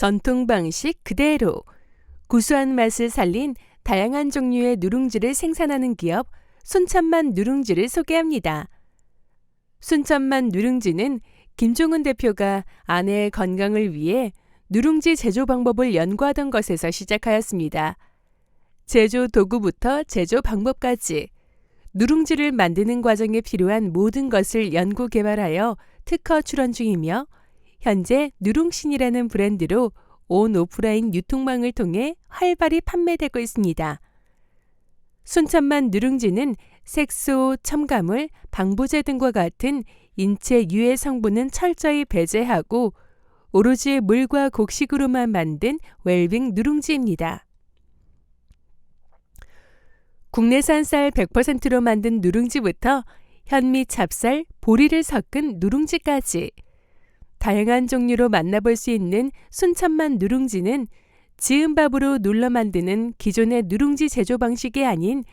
전통 방식 그대로 구수한 맛을 살린 다양한 종류의 누룽지를 생산하는 기업 순천만 누룽지를 소개합니다. 순천만 누룽지는 김종은 대표가 아내의 건강을 위해 누룽지 제조 방법을 연구하던 것에서 시작하였습니다. 제조 도구부터 제조 방법까지 누룽지를 만드는 과정에 필요한 모든 것을 연구 개발하여 특허 출원 중이며 현재 누룽신이라는 브랜드로 온 오프라인 유통망을 통해 활발히 판매되고 있습니다. 순천만 누룽지는 색소, 첨가물, 방부제 등과 같은 인체 유해 성분은 철저히 배제하고 오로지 물과 곡식으로만 만든 웰빙 누룽지입니다. 국내산 쌀 100%로 만든 누룽지부터 현미 찹쌀, 보리를 섞은 누룽지까지 다양한 종류로 만나볼 수 있는 순천만 누룽지는 지은 밥으로 눌러 만드는 기존의 누룽지 제조 방식이 아닌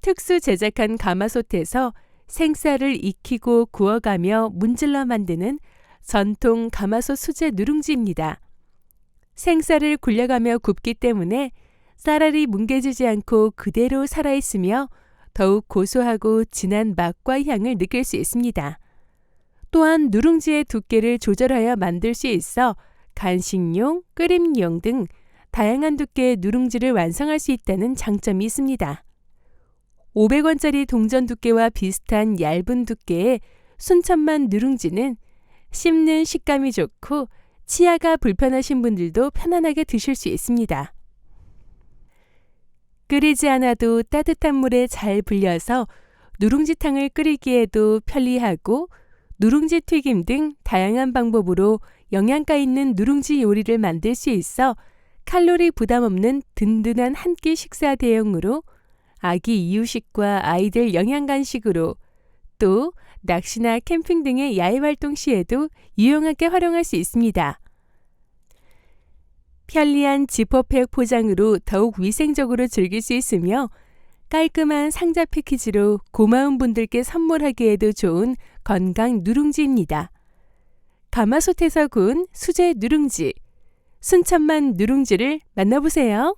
특수 제작한 가마솥에서 생쌀을 익히고 구워가며 문질러 만드는 전통 가마솥 수제 누룽지입니다. 생쌀을 굴려가며 굽기 때문에 쌀알이 뭉개지지 않고 그대로 살아있으며 더욱 고소하고 진한 맛과 향을 느낄 수 있습니다. 또한 누룽지의 두께를 조절하여 만들 수 있어 간식용, 끓임용 등 다양한 두께의 누룽지를 완성할 수 있다는 장점이 있습니다. 500원짜리 동전 두께와 비슷한 얇은 두께의 순천만 누룽지는 씹는 식감이 좋고 치아가 불편하신 분들도 편안하게 드실 수 있습니다. 끓이지 않아도 따뜻한 물에 잘 불려서 누룽지탕을 끓이기에도 편리하고 누룽지 튀김 등 다양한 방법으로 영양가 있는 누룽지 요리를 만들 수 있어 칼로리 부담 없는 든든한 한 끼 식사 대용으로 아기 이유식과 아이들 영양 간식으로 또 낚시나 캠핑 등의 야외 활동 시에도 유용하게 활용할 수 있습니다. 편리한 지퍼팩 포장으로 더욱 위생적으로 즐길 수 있으며 깔끔한 상자 패키지로 고마운 분들께 선물하기에도 좋은 건강 누룽지입니다. 가마솥에서 구운 수제 누룽지, 순천만 누룽지를 만나보세요.